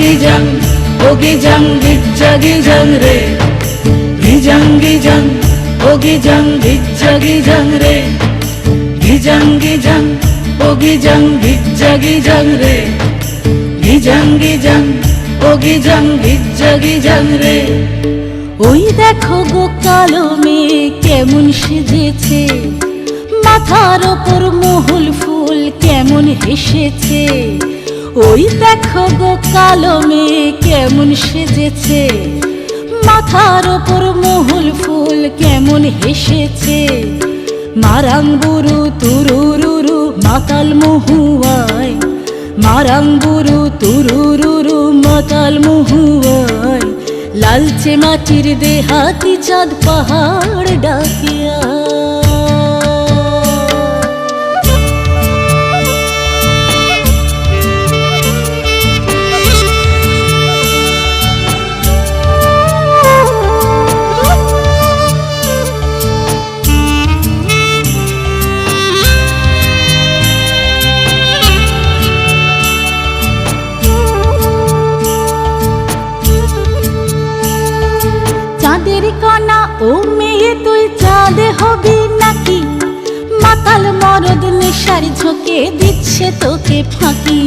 গিজাং, ও গিজাং, গিজ্জা গিজাং রে। গিজাং গিজাং, ও গিজাং, গিজ্জা গিজাং রে। গিজাং গিজাং, ও গিজাং, গিজ্জা গিজাং রে। গিজাং গিজাং, ও গিজাং, গিজ্জা গিজাং রে। ওই দেখো গো কালো মেয়ে কেমন সেজেছে। মাথার ওপর মহুল ফুল কেমন হেসেছে। ওই দেখো গো কালো মেয়ে কেমন সেজেছে। মাথার ওপর মহুল ফুল কেমন হেসেছে। মারাং বুরু তুরুরুরু মাতাল মহুয়ায়। মারাং বুরু তুরুরুরু মাতাল মহুয়ায়। লালচে মাটির দেহাতি চাঁদ পাহাড় ডাকিয়া ও মেয়ে তুই চাঁদে হবি নাকি? মাতাল মরদ নেশার ঝোঁকে দিচ্ছে তোকে ফাঁকি।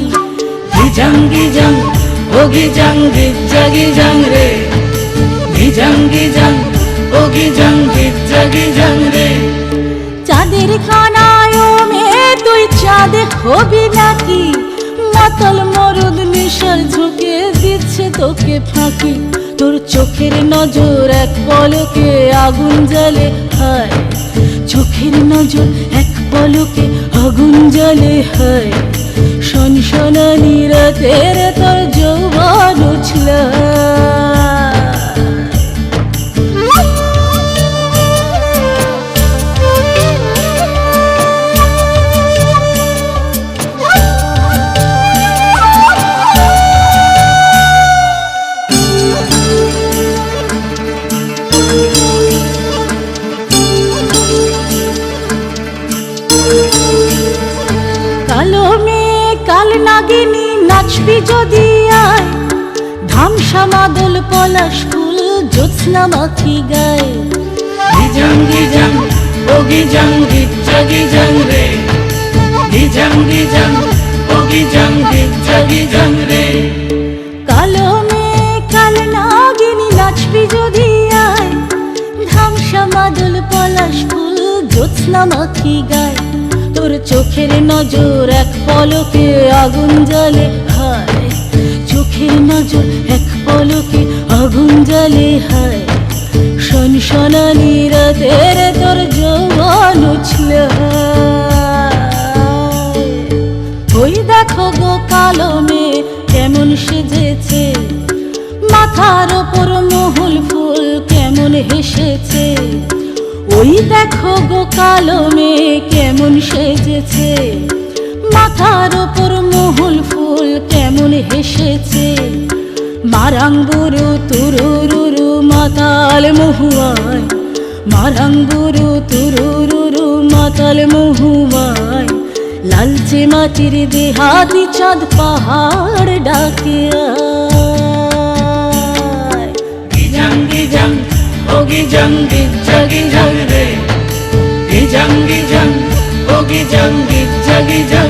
গিজাং গিজাং ও গিজাং গিজ্জা গিজাং রে। গিজাং গিজাং ও গিজাং গিজ্জা গিজাং রে। চাঁদের কণায় ও মেয়ে তুই চাঁদে হবি নাকি? মাতাল মরদ নেশার ঝোঁকে দিচ্ছে তোকে ফাঁকি। তোর চোখের নজর এক পলকে আগুন জ্বলে, হায়। চোখের নজর এক পলকে আগুন জ্বলে, হায়। নাগিনী নাচবি যদি আয়। ধামসা মাদল পলাশ ফুল জ্যোৎস্না মাখি গায়। গিজাং গিজাং ও গিজাং গিজ্জা গিজাং রে। গিজাং গিজাং ও গিজাং গিজ্জা গিজাং রে। কালো মেয়ে কাল নাগিনী, নাচবি যদি আয়। ধামসা মাদল পলাশ ফুল জ্যোৎস্না মাখি গায়। তোর চোখের নজর, এক পলকে আগুন জ্বলে, হায়। চোখের নজর, এক পলকে আগুন জ্বলে, হায়। শন শনানি রাতের তোর জবান উছল ওই দেখো গো কালো মেয়ে, কেমন সেজেছে। মাথার ওপর মহুল ফুল কেমন হেসেছে। ওই দেখো গো কালো মেয়ে কেমন সেজেছে। মাথার ওপর মহুল ফুল কেমন হেসেছে। মারাং বুরু তুরুরুরু মাতাল মহুয়ায়। মারাং বুরু তুরুরুরু মাতাল মহুয়ায়। লালচে মাটির দেহাতি চাঁদ পাহাড় ডাকে আয়। গিজাং ও গিজ্জা গিজাং গিজাং গিজাং ও গিজাং গিজ্জা গিজাং রে